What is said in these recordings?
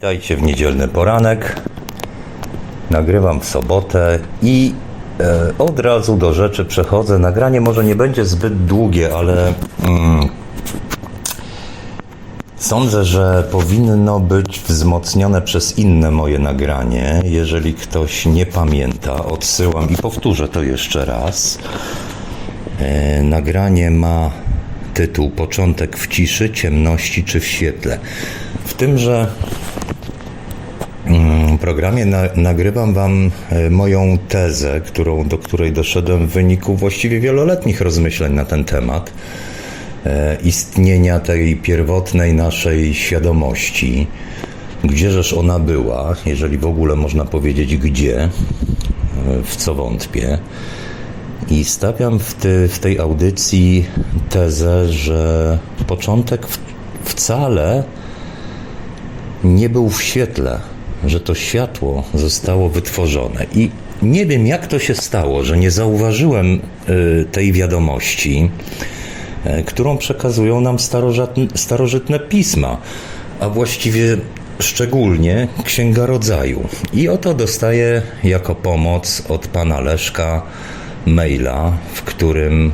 Witajcie w niedzielny poranek. Nagrywam w sobotę i e, od razu do rzeczy przechodzę. Nagranie może nie będzie zbyt długie, ale mm, sądzę, że powinno być wzmocnione przez inne moje nagranie. Jeżeli ktoś nie pamięta, odsyłam i powtórzę to jeszcze raz. E, nagranie ma tytuł Początek w ciszy, ciemności czy w świetle. W tymże mm, programie na, nagrywam Wam e, moją tezę, którą, do której doszedłem w wyniku właściwie wieloletnich rozmyśleń na ten temat e, istnienia tej pierwotnej naszej świadomości. Gdzieżeż ona była, jeżeli w ogóle można powiedzieć gdzie, e, w co wątpię. I stawiam w, ty, w tej audycji tezę, że początek w, wcale nie był w świetle, że to światło zostało wytworzone. I nie wiem, jak to się stało, że nie zauważyłem y, tej wiadomości, y, którą przekazują nam starożytne, pisma, a właściwie szczególnie Księga Rodzaju. I oto dostaję jako pomoc od pana Leszka maila, w którym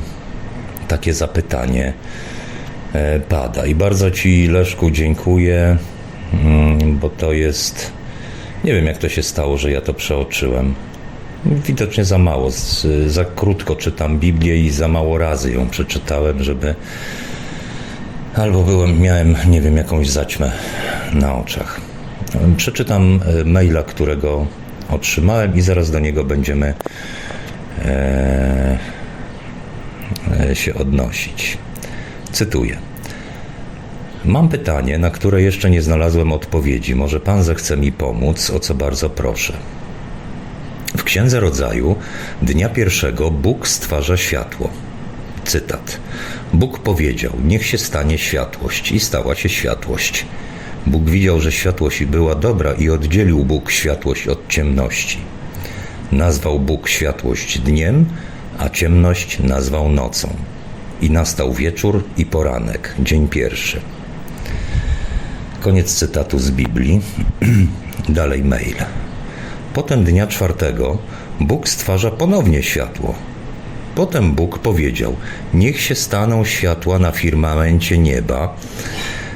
takie zapytanie e, pada. I bardzo Ci, Leszku, dziękuję, mm, bo to jest. Nie wiem, jak to się stało, że ja to przeoczyłem. Widocznie za mało, za krótko czytam Biblię i za mało razy ją przeczytałem, żeby. Albo byłem, miałem, nie wiem, jakąś zaćmę na oczach. Przeczytam e, maila, którego otrzymałem, i zaraz do niego będziemy e, e, się odnosić. Cytuję. Mam pytanie, na które jeszcze nie znalazłem odpowiedzi. Może pan zechce mi pomóc, o co bardzo proszę. W Księdze Rodzaju, dnia pierwszego, Bóg stwarza światło. Cytat. Bóg powiedział: Niech się stanie światłość, i stała się światłość. Bóg widział, że światłość była dobra, i oddzielił Bóg światłość od ciemności. Nazwał Bóg światłość dniem, a ciemność nazwał nocą. I nastał wieczór i poranek, dzień pierwszy. Koniec cytatu z Biblii. Dalej mail. Potem dnia czwartego Bóg stwarza ponownie światło. Potem Bóg powiedział: Niech się staną światła na firmamencie nieba,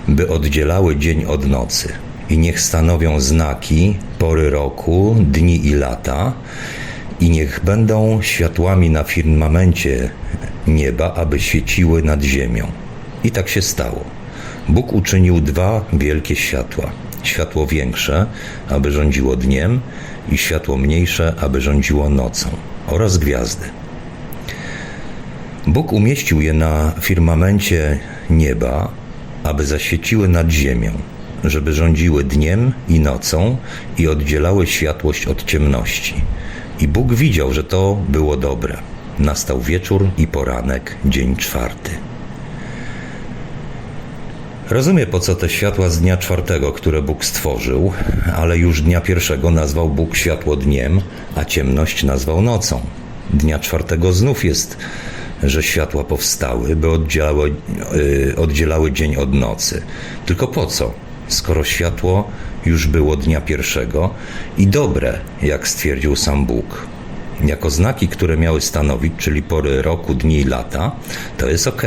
by oddzielały dzień od nocy i niech stanowią znaki, pory roku, dni i lata, i niech będą światłami na firmamencie nieba, aby świeciły nad ziemią. I tak się stało. Bóg uczynił dwa wielkie światła: światło większe, aby rządziło dniem, i światło mniejsze, aby rządziło nocą, oraz gwiazdy. Bóg umieścił je na firmamencie nieba, aby zaświeciły nad ziemią żeby rządziły dniem i nocą i oddzielały światłość od ciemności. I Bóg widział, że to było dobre. Nastał wieczór i poranek, dzień czwarty. Rozumie po co te światła z dnia czwartego, które Bóg stworzył, ale już dnia pierwszego nazwał Bóg światło dniem, a ciemność nazwał nocą. Dnia czwartego znów jest, że światła powstały, by oddzielały, yy, oddzielały dzień od nocy. Tylko po co? skoro światło już było dnia pierwszego i dobre, jak stwierdził sam Bóg. Jako znaki, które miały stanowić, czyli pory roku, dni i lata, to jest ok,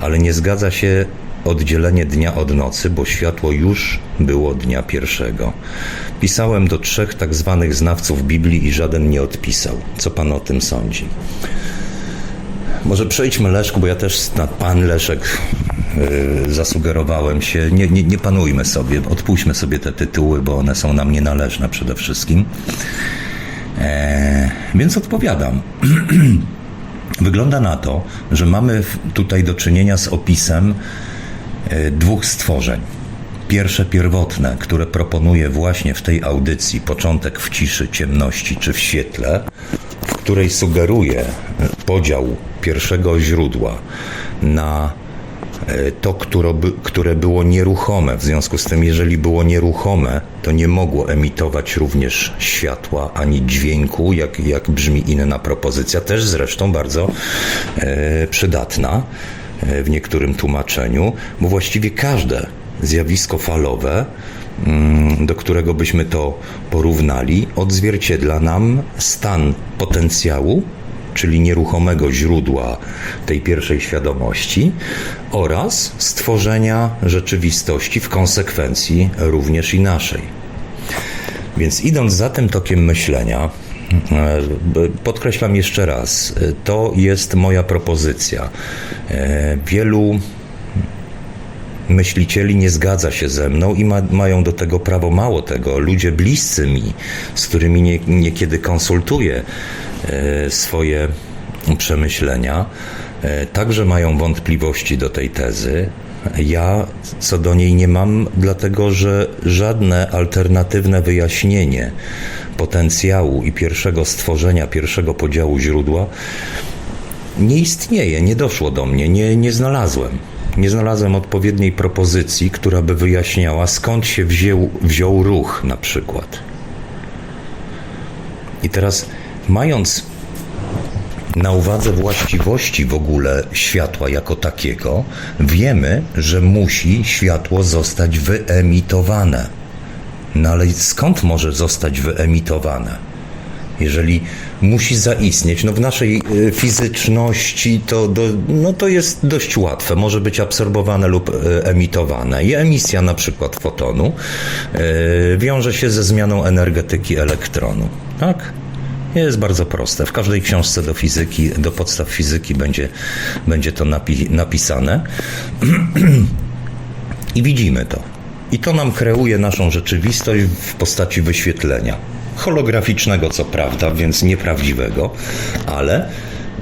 ale nie zgadza się oddzielenie dnia od nocy, bo światło już było dnia pierwszego. Pisałem do trzech tak zwanych znawców Biblii i żaden nie odpisał. Co pan o tym sądzi? Może przejdźmy Leszku, bo ja też na pan Leszek yy, zasugerowałem się. Nie, nie, nie panujmy sobie, odpuśćmy sobie te tytuły, bo one są nam nienależne przede wszystkim. E, więc odpowiadam. Wygląda na to, że mamy tutaj do czynienia z opisem dwóch stworzeń. Pierwsze pierwotne, które proponuję właśnie w tej audycji, początek w ciszy, ciemności czy w świetle, w której sugeruję podział pierwszego źródła na e, to, które, było nieruchome. W związku z tym, jeżeli było nieruchome, to nie mogło emitować również światła ani dźwięku, jak, jak brzmi inna propozycja, też zresztą bardzo e, przydatna e, w niektórym tłumaczeniu, bo właściwie każde zjawisko falowe mm, do którego byśmy to porównali, odzwierciedla nam stan potencjału, czyli nieruchomego źródła tej pierwszej świadomości, oraz stworzenia rzeczywistości w konsekwencji również i naszej. Więc idąc za tym tokiem myślenia, e, podkreślam jeszcze raz, e, to jest moja propozycja. E, Wielu myślicieli nie zgadza się ze mną i ma, mają do tego prawo. Mało tego, ludzie bliscy mi, z którymi nie, niekiedy konsultuję e, swoje przemyślenia, e, także mają wątpliwości do tej tezy. Ja co do niej nie mam, dlatego że żadne alternatywne wyjaśnienie potencjału i pierwszego stworzenia, pierwszego podziału źródła nie istnieje, nie doszło do mnie, nie, nie znalazłem. Nie znalazłem odpowiedniej propozycji, która by wyjaśniała, skąd się wziął, wziął ruch, na przykład. I teraz, mając na uwadze właściwości w ogóle światła jako takiego, wiemy, że musi światło zostać wyemitowane. No ale skąd może zostać wyemitowane? jeżeli musi zaistnieć. No w naszej y, fizyczności to, do, no to jest dość łatwe. Może być absorbowane lub y, emitowane. I emisja na przykład fotonu y, wiąże się ze zmianą energetyki elektronu. Tak? Jest bardzo proste. W każdej książce do fizyki, do podstaw fizyki będzie, będzie to napi napisane. I widzimy to. I to nam kreuje naszą rzeczywistość w postaci wyświetlenia. Holograficznego, co prawda, więc nieprawdziwego, ale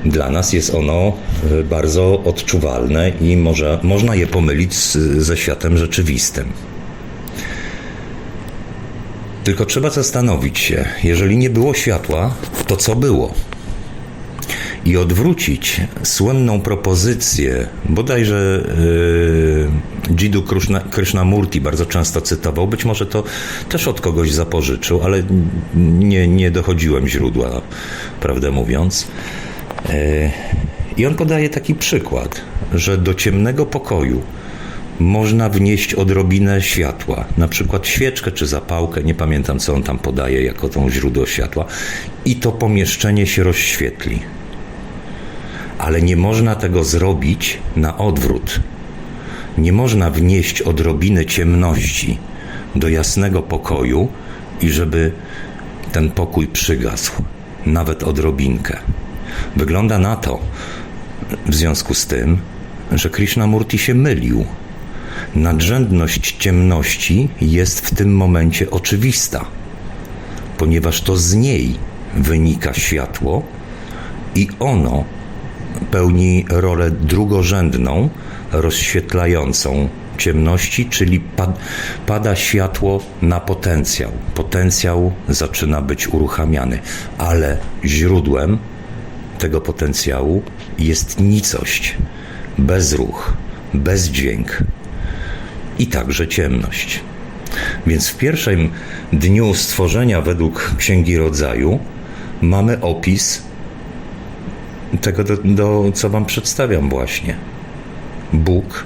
dla nas jest ono y, bardzo odczuwalne i może, można je pomylić z, ze światem rzeczywistym. Tylko trzeba zastanowić się, jeżeli nie było światła, to co było? i odwrócić słynną propozycję, bodajże yy, Jiddu Krishna, Krishnamurti bardzo często cytował, być może to też od kogoś zapożyczył, ale nie, nie dochodziłem źródła, prawdę mówiąc. Yy, I on podaje taki przykład, że do ciemnego pokoju można wnieść odrobinę światła, na przykład świeczkę czy zapałkę, nie pamiętam co on tam podaje jako tą źródło światła, i to pomieszczenie się rozświetli ale nie można tego zrobić na odwrót. Nie można wnieść odrobiny ciemności do jasnego pokoju i żeby ten pokój przygasł, nawet odrobinkę. Wygląda na to, w związku z tym, że Krishnamurti się mylił. Nadrzędność ciemności jest w tym momencie oczywista, ponieważ to z niej wynika światło i ono pełni rolę drugorzędną, rozświetlającą ciemności, czyli pada światło na potencjał. Potencjał zaczyna być uruchamiany, ale źródłem tego potencjału jest nicość, bezruch, bezdźwięk i także ciemność. Więc w pierwszym dniu stworzenia według Księgi Rodzaju mamy opis tego, do, do, co Wam przedstawiam właśnie. Bóg,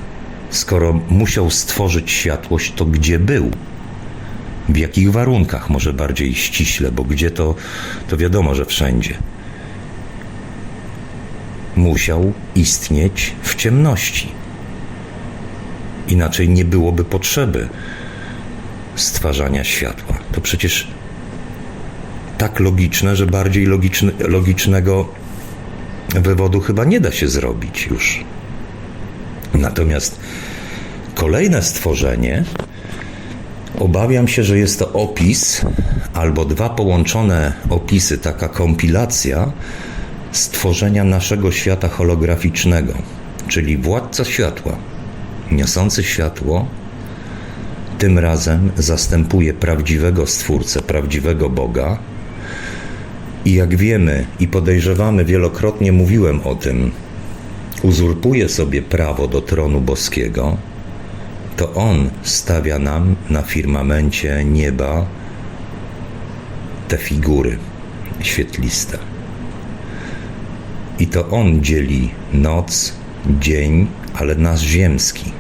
skoro musiał stworzyć światłość, to gdzie był? W jakich warunkach, może bardziej ściśle, bo gdzie to, to wiadomo, że wszędzie. Musiał istnieć w ciemności. Inaczej nie byłoby potrzeby stwarzania światła. To przecież tak logiczne, że bardziej logicznego wywodu chyba nie da się zrobić już. Natomiast kolejne stworzenie, obawiam się, że jest to opis albo dwa połączone opisy, taka kompilacja stworzenia naszego świata holograficznego, czyli władca światła, niosący światło, tym razem zastępuje prawdziwego Stwórcę, prawdziwego Boga, i jak wiemy i podejrzewamy, wielokrotnie mówiłem o tym, uzurpuje sobie prawo do tronu boskiego, to on stawia nam na firmamencie nieba te figury świetliste. I to on dzieli noc, dzień, ale nasz ziemski.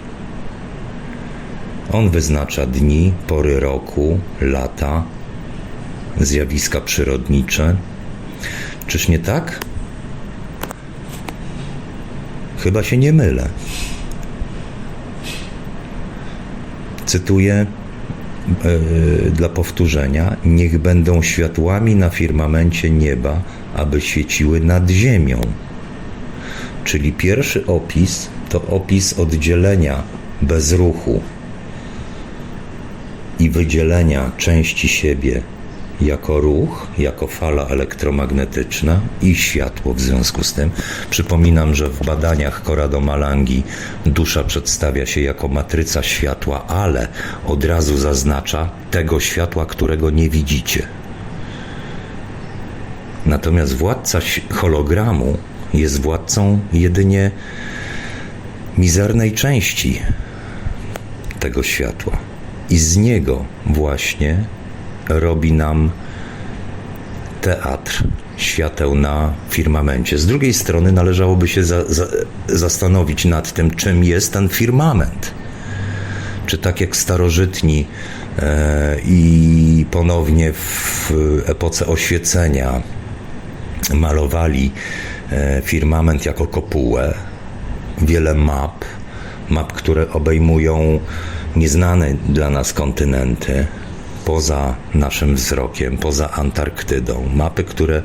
On wyznacza dni, pory roku, lata, zjawiska przyrodnicze. Czyż nie tak? Chyba się nie mylę. Cytuję yy, dla powtórzenia: Niech będą światłami na firmamencie nieba, aby świeciły nad ziemią. Czyli pierwszy opis to opis oddzielenia bez ruchu i wydzielenia części siebie jako ruch, jako fala elektromagnetyczna i światło w związku z tym. Przypominam, że w badaniach Corrado Malangi dusza przedstawia się jako matryca światła, ale od razu zaznacza tego światła, którego nie widzicie. Natomiast władca hologramu jest władcą jedynie mizernej części tego światła. I z niego właśnie robi nam teatr świateł na firmamencie. Z drugiej strony należałoby się za, za, zastanowić nad tym, czym jest ten firmament. Czy tak jak starożytni e, i ponownie w epoce oświecenia malowali e, firmament jako kopułę, wiele map, map, które obejmują nieznane dla nas kontynenty, poza naszym wzrokiem, poza Antarktydą. Mapy, które,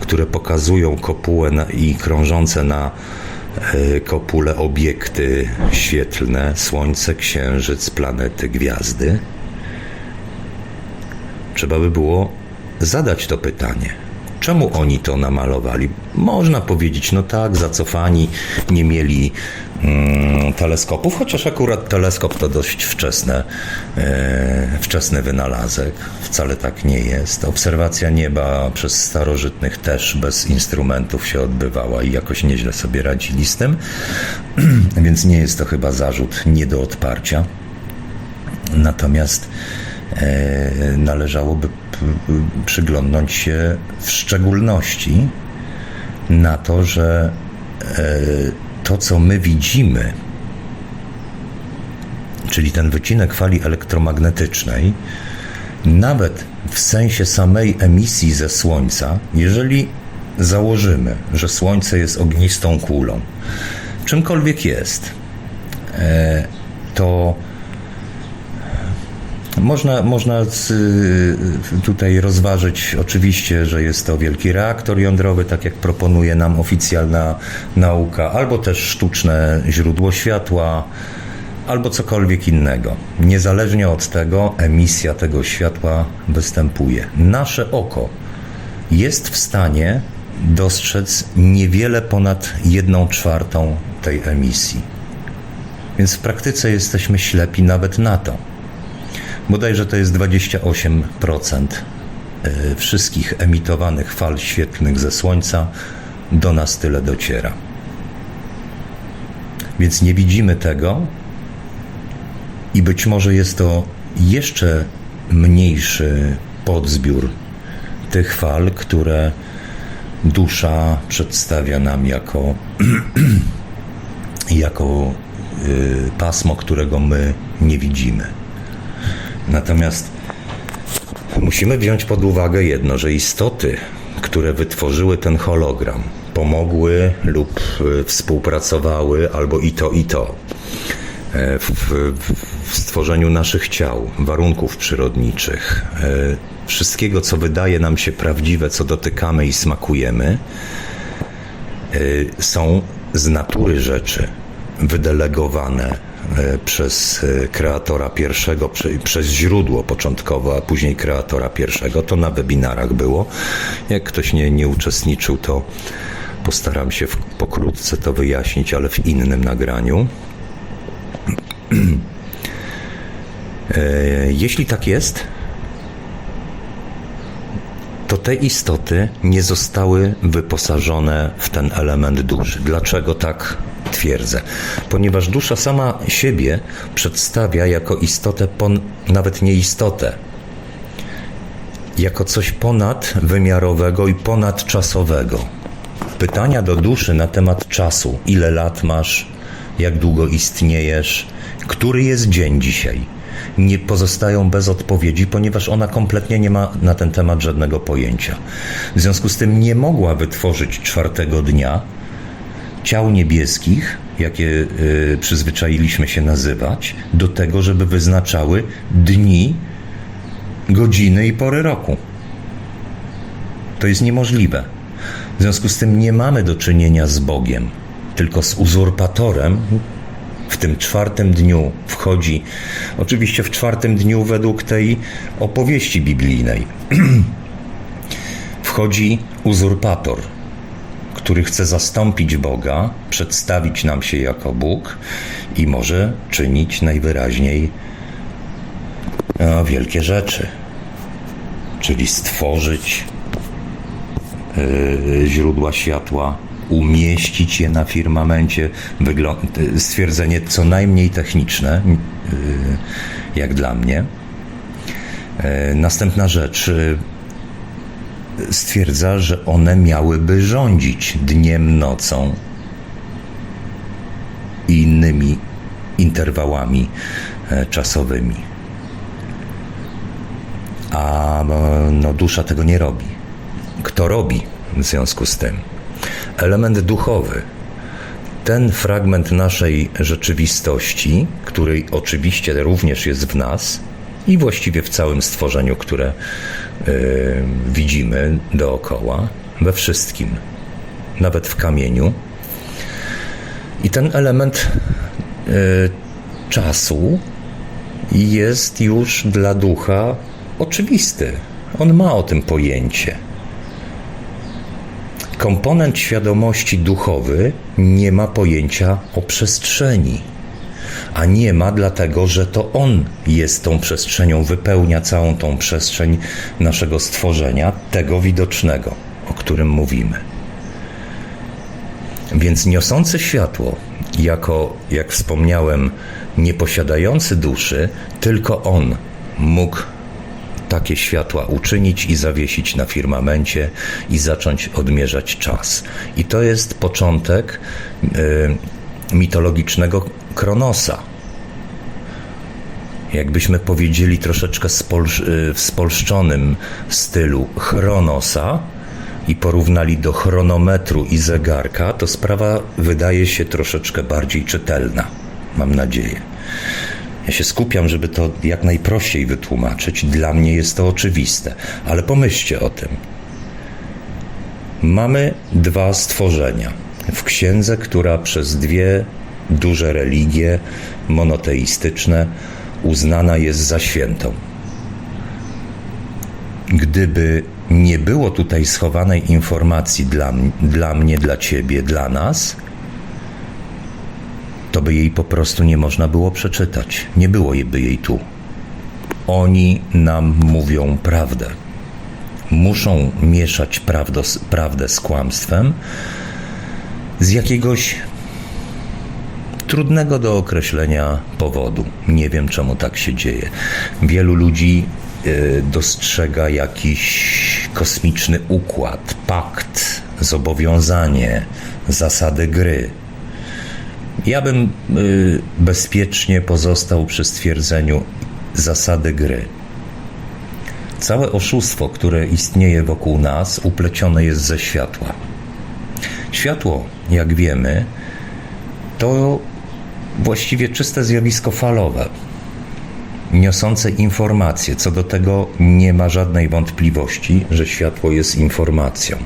które pokazują kopułę na, i krążące na y, kopule obiekty świetlne, Słońce, Księżyc, planety, gwiazdy. Trzeba by było zadać to pytanie. Czemu oni to namalowali? Można powiedzieć, no tak, zacofani, nie mieli mm, teleskopów, chociaż akurat teleskop to dość wczesne, e, wczesny wynalazek. Wcale tak nie jest. Obserwacja nieba przez starożytnych też bez instrumentów się odbywała i jakoś nieźle sobie radzili z tym, więc nie jest to chyba zarzut nie do odparcia. Natomiast e, należałoby przyglądnąć się w szczególności na to, że e, to, co my widzimy, czyli ten wycinek fali elektromagnetycznej, nawet w sensie samej emisji ze Słońca, jeżeli założymy, że Słońce jest ognistą kulą, czymkolwiek jest, e, to można, można tutaj rozważyć oczywiście, że jest to wielki reaktor jądrowy, tak jak proponuje nam oficjalna nauka, albo też sztuczne źródło światła, albo cokolwiek innego. Niezależnie od tego, emisja tego światła występuje. Nasze oko jest w stanie dostrzec niewiele ponad jedną czwartą tej emisji. Więc w praktyce jesteśmy ślepi nawet na to. Bodajże to jest 28% e, wszystkich emitowanych fal świetlnych ze Słońca do nas tyle dociera. Więc nie widzimy tego i być może jest to jeszcze mniejszy podzbiór tych fal, które dusza przedstawia nam jako, jako y, pasmo, którego my nie widzimy. Natomiast musimy wziąć pod uwagę jedno, że istoty, które wytworzyły ten hologram, pomogły lub e, współpracowały, albo i to, i to e, w, w stworzeniu naszych ciał, warunków przyrodniczych, e, wszystkiego, co wydaje nam się prawdziwe, co dotykamy i smakujemy, są z natury rzeczy wydelegowane przez e, kreatora pierwszego, przez źródło początkowo, a później kreatora pierwszego. To na webinarach było. Jak ktoś nie, nie uczestniczył, to postaram się w, pokrótce to wyjaśnić, ale w innym nagraniu. E, jeśli tak jest, to te istoty nie zostały wyposażone w ten element duszy. Dlaczego tak twierdzę? Ponieważ dusza sama siebie przedstawia jako istotę, pon, nawet nie istotę, jako coś ponadwymiarowego i ponadczasowego. Pytania do duszy na temat czasu: ile lat masz, jak długo istniejesz, który jest dzień dzisiaj nie pozostają bez odpowiedzi, ponieważ ona kompletnie nie ma na ten temat żadnego pojęcia. W związku z tym nie mogła wytworzyć czwartego dnia ciał niebieskich, jakie y, przyzwyczailiśmy się nazywać, do tego, żeby wyznaczały dni, godziny i pory roku. To jest niemożliwe. W związku z tym nie mamy do czynienia z Bogiem, tylko z uzurpatorem. W tym czwartym dniu wchodzi, oczywiście w czwartym dniu według tej opowieści biblijnej, wchodzi uzurpator, który chce zastąpić Boga, przedstawić nam się jako Bóg i może czynić najwyraźniej no, wielkie rzeczy, czyli stworzyć yy, źródła światła, umieścić je na firmamencie. Wyglą- stwierdzenie co najmniej techniczne, jak dla mnie. Następna rzecz. Stwierdza, że one miałyby rządzić dniem, nocą i innymi interwałami e, czasowymi. A no, dusza tego nie robi. Kto robi w związku z tym? Element duchowy. Ten fragment naszej rzeczywistości, który oczywiście również jest w nas i właściwie w całym stworzeniu, które widzimy dookoła, we wszystkim, nawet w kamieniu. I ten element y, czasu jest już dla ducha oczywisty. On ma o tym pojęcie. Komponent świadomości duchowy nie ma pojęcia o przestrzeni. A nie ma dlatego, że to on jest tą przestrzenią, wypełnia całą tą przestrzeń naszego stworzenia, tego widocznego, o którym mówimy. Więc niosący światło, jako, jak wspomniałem, nieposiadający duszy, tylko on mógł takie światła uczynić i zawiesić na firmamencie i zacząć odmierzać czas. I to jest początek y, mitologicznego Kronosa. Jakbyśmy powiedzieli troszeczkę spolsz, y, w spolszczonym stylu Chronosa i porównali do chronometru i zegarka, to sprawa wydaje się troszeczkę bardziej czytelna. Mam nadzieję. Ja się skupiam, żeby to jak najprościej wytłumaczyć. Dla mnie jest to oczywiste, ale pomyślcie o tym. Mamy dwa stworzenia. W księdze, która przez dwie duże religie monoteistyczne uznana jest za świętą. Gdyby nie było tutaj schowanej informacji dla, dla mnie, dla ciebie, dla nas, to by jej po prostu nie można było przeczytać. Nie było by jej tu. Oni nam mówią prawdę. Muszą mieszać prawdo, prawdę z kłamstwem z jakiegoś trudnego do określenia powodu. Nie wiem, czemu tak się dzieje. Wielu ludzi y, dostrzega jakiś kosmiczny układ, pakt, zobowiązanie, zasady gry. Ja bym y, bezpiecznie pozostał przy stwierdzeniu zasady gry. Całe oszustwo, które istnieje wokół nas, uplecione jest ze światła. Światło, jak wiemy, to właściwie czyste zjawisko falowe, niosące informacje. Co do tego nie ma żadnej wątpliwości, że światło jest informacją.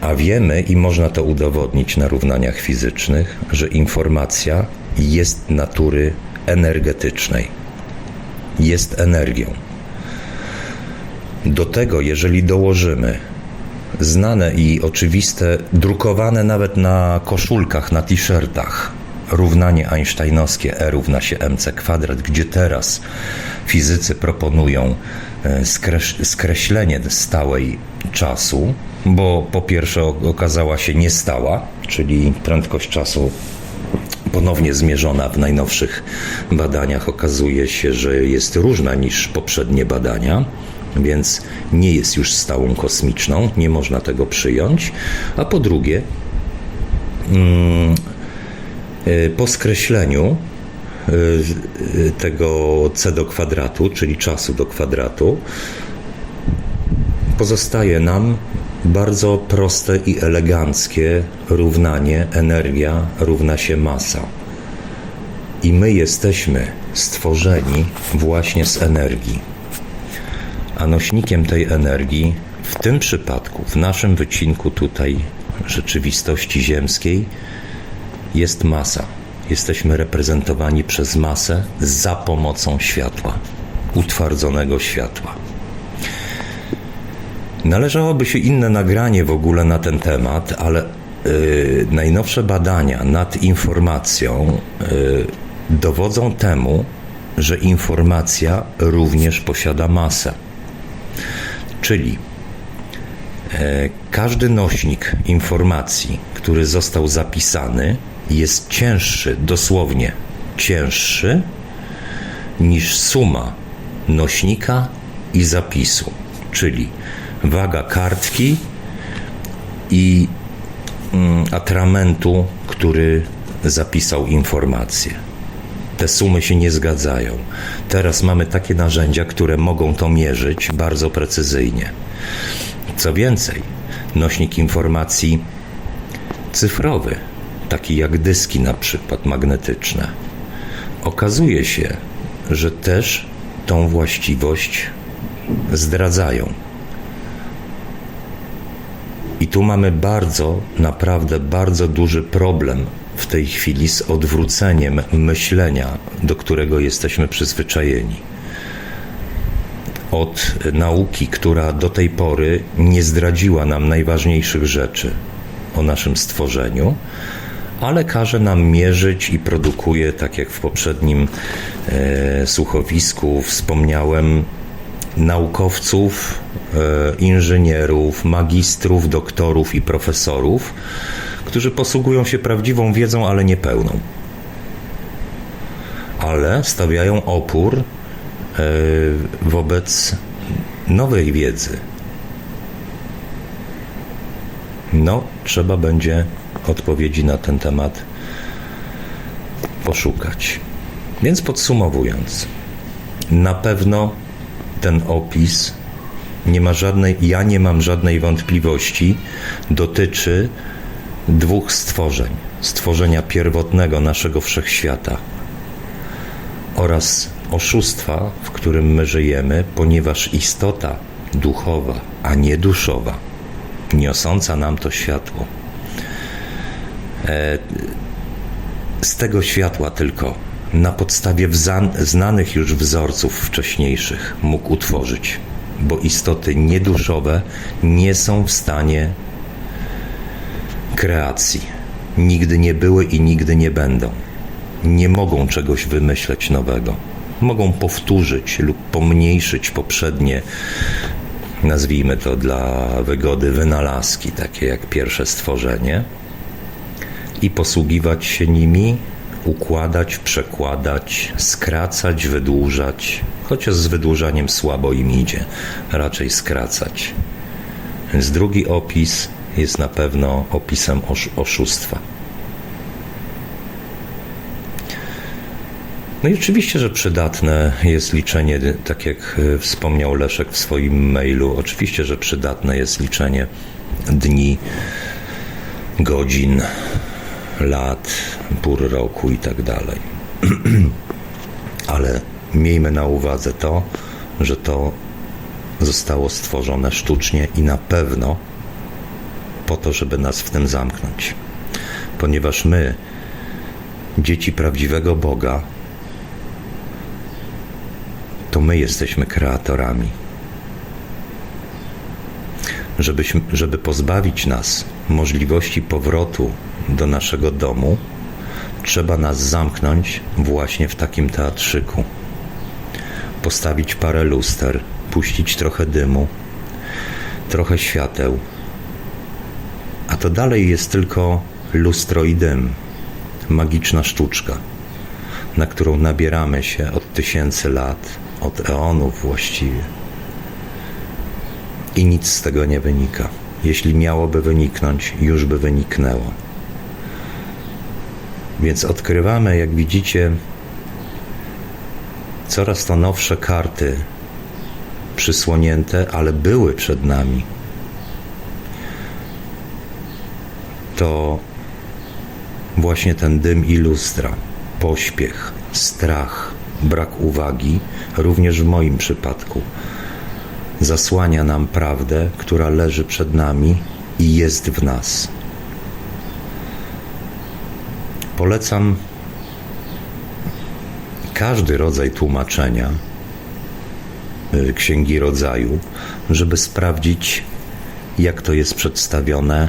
A wiemy i można to udowodnić na równaniach fizycznych, że informacja jest natury energetycznej. Jest energią. Do tego, jeżeli dołożymy znane i oczywiste, drukowane nawet na koszulkach, na t-shirtach, równanie einsteinowskie E równa się mc kwadrat, gdzie teraz fizycy proponują skreś skreślenie stałej czasu, bo po pierwsze okazała się niestała, czyli prędkość czasu ponownie zmierzona w najnowszych badaniach okazuje się, że jest różna niż poprzednie badania, więc nie jest już stałą kosmiczną, nie można tego przyjąć. A po drugie, po skreśleniu y, tego c do kwadratu, czyli czasu do kwadratu, pozostaje nam bardzo proste i eleganckie równanie energia równa się masa. I my jesteśmy stworzeni właśnie z energii. A nośnikiem tej energii, w tym przypadku, w naszym wycinku tutaj rzeczywistości ziemskiej, jest masa. Jesteśmy reprezentowani przez masę za pomocą światła, utwardzonego światła. Należałoby się inne nagranie w ogóle na ten temat, ale yy, najnowsze badania nad informacją yy, dowodzą temu, że informacja również posiada masę. Czyli e, każdy nośnik informacji, który został zapisany, jest cięższy, dosłownie cięższy niż suma nośnika i zapisu. Czyli waga kartki i mm, atramentu, który zapisał informację. Te sumy się nie zgadzają. Teraz mamy takie narzędzia, które mogą to mierzyć bardzo precyzyjnie. Co więcej, nośnik informacji cyfrowy, taki jak dyski na przykład magnetyczne, okazuje się, że też tą właściwość zdradzają. I tu mamy bardzo, naprawdę bardzo duży problem w tej chwili z odwróceniem myślenia, do którego jesteśmy przyzwyczajeni. Od nauki, która do tej pory nie zdradziła nam najważniejszych rzeczy o naszym stworzeniu, ale każe nam mierzyć i produkuje, tak jak w poprzednim e, słuchowisku wspomniałem, naukowców, e, inżynierów, magistrów, doktorów i profesorów, którzy posługują się prawdziwą wiedzą, ale niepełną. Ale stawiają opór e, wobec nowej wiedzy. No, trzeba będzie odpowiedzi na ten temat poszukać. Więc podsumowując, na pewno ten opis nie ma żadnej, ja nie mam żadnej wątpliwości, dotyczy dwóch stworzeń: stworzenia pierwotnego naszego wszechświata oraz oszustwa, w którym my żyjemy, ponieważ istota duchowa, a nie duszowa, niosąca nam to światło, z tego światła tylko na podstawie znanych już wzorców wcześniejszych mógł utworzyć, bo istoty nieduszowe nie są w stanie kreacji. Nigdy nie były i nigdy nie będą. Nie mogą czegoś wymyśleć nowego. Mogą powtórzyć lub pomniejszyć poprzednie, nazwijmy to dla wygody, wynalazki, takie jak pierwsze stworzenie, i posługiwać się nimi, układać, przekładać, skracać, wydłużać, chociaż z wydłużaniem słabo im idzie, raczej skracać. Więc drugi opis jest na pewno opisem oszustwa. No i oczywiście, że przydatne jest liczenie, tak jak e, wspomniał Leszek w swoim mailu, oczywiście, że przydatne jest liczenie dni, godzin, lat, pór roku i tak dalej. Ale miejmy na uwadze to, że to zostało stworzone sztucznie i na pewno po to, żeby nas w tym zamknąć. Ponieważ my, dzieci prawdziwego Boga, to my jesteśmy kreatorami. Żebyśmy, żeby pozbawić nas możliwości powrotu do naszego domu, trzeba nas zamknąć właśnie w takim teatrzyku. Postawić parę luster, puścić trochę dymu, trochę świateł, a to dalej jest tylko lustro i dym, magiczna sztuczka, na którą nabieramy się od tysięcy lat, od eonów właściwie. I nic z tego nie wynika. Jeśli miałoby wyniknąć, już by wyniknęło. Więc odkrywamy, jak widzicie, coraz to nowsze karty przysłonięte, ale były przed nami. To właśnie ten dym i lustra, pośpiech, strach, brak uwagi, również w moim przypadku, zasłania nam prawdę, która leży przed nami i jest w nas. Polecam każdy rodzaj tłumaczenia y, Księgi Rodzaju, żeby sprawdzić, jak to jest przedstawione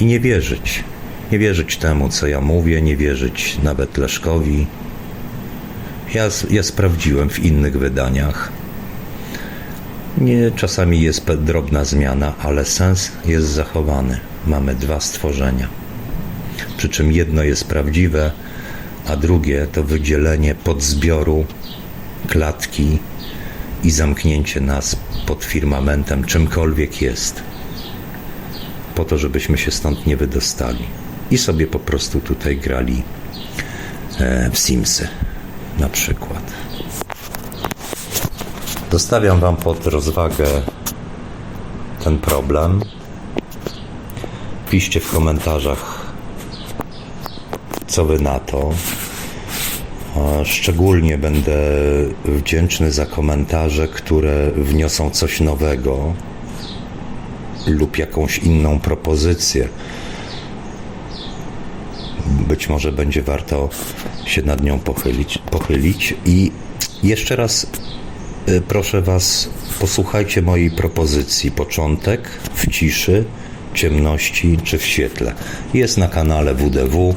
i nie wierzyć. Nie wierzyć temu, co ja mówię, nie wierzyć nawet Leszkowi. Ja, ja sprawdziłem w innych wydaniach. Nie, czasami jest drobna zmiana, ale sens jest zachowany. Mamy dwa stworzenia. Przy czym jedno jest prawdziwe, a drugie to wydzielenie podzbioru klatki i zamknięcie nas pod firmamentem, czymkolwiek jest, po to, żebyśmy się stąd nie wydostali i sobie po prostu tutaj grali e, w Simsy na przykład. Dostawiam Wam pod rozwagę ten problem. Piszcie w komentarzach, co Wy na to. Szczególnie będę wdzięczny za komentarze, które wniosą coś nowego lub jakąś inną propozycję. Być może będzie warto się nad nią pochylić. pochylić. I jeszcze raz proszę Was, posłuchajcie mojej propozycji. Początek w ciszy, ciemności czy w świetle. Jest na kanale WDW.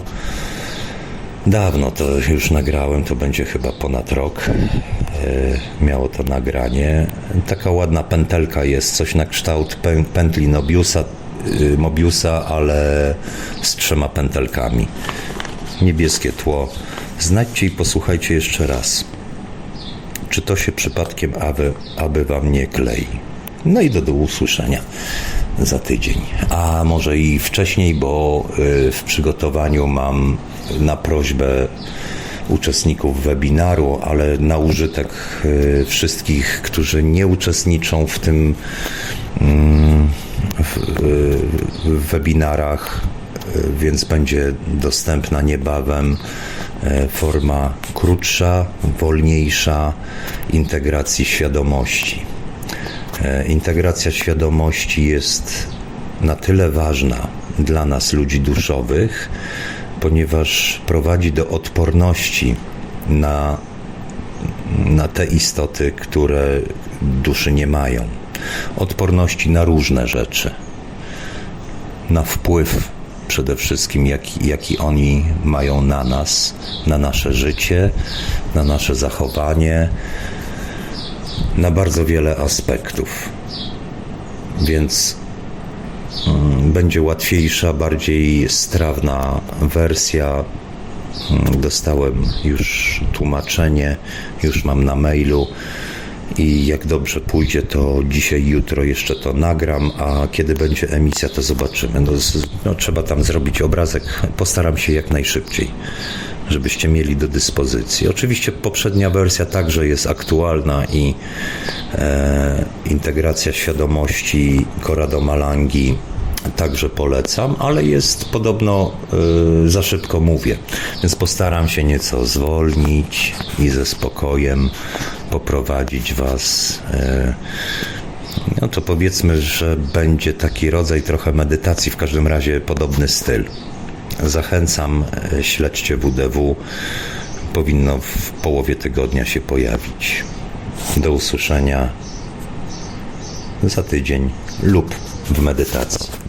Dawno to już nagrałem, to będzie chyba ponad rok. e, Miało to nagranie. Taka ładna pętelka jest, coś na kształt pę- pętli Mobiusa, y, Mobiusa, ale z trzema pętelkami. Niebieskie tło. Znajdźcie i posłuchajcie jeszcze raz. Czy to się przypadkiem aby, aby wam nie klei? No i do, do usłyszenia za tydzień. A może i wcześniej, bo y, w przygotowaniu mam na prośbę uczestników webinaru, ale na użytek y, wszystkich, którzy nie uczestniczą w tym mm, w, y, w webinarach, więc będzie dostępna niebawem e, forma krótsza, wolniejsza integracji świadomości. E, Integracja świadomości jest na tyle ważna dla nas, ludzi duszowych, ponieważ prowadzi do odporności na, na te istoty, które duszy nie mają. Odporności na różne rzeczy, na wpływ przede wszystkim, jaki, jaki oni mają na nas, na nasze życie, na nasze zachowanie, na bardzo wiele aspektów. Więc mm, będzie łatwiejsza, bardziej strawna wersja. Mm, Dostałem już tłumaczenie, już mam na mailu. I jak dobrze pójdzie, to dzisiaj, jutro jeszcze to nagram, a kiedy będzie emisja, to zobaczymy. No, no, trzeba tam zrobić obrazek. Postaram się jak najszybciej, żebyście mieli do dyspozycji. Oczywiście poprzednia wersja także jest aktualna i e, integracja świadomości Corrado Malangi także polecam, ale jest podobno y, za szybko mówię, więc postaram się nieco zwolnić i ze spokojem poprowadzić Was. Y, no to powiedzmy, że będzie taki rodzaj trochę medytacji, w każdym razie podobny styl. Zachęcam, y, śledźcie WDW. Powinno w połowie tygodnia się pojawić. Do usłyszenia za tydzień lub w medytacji.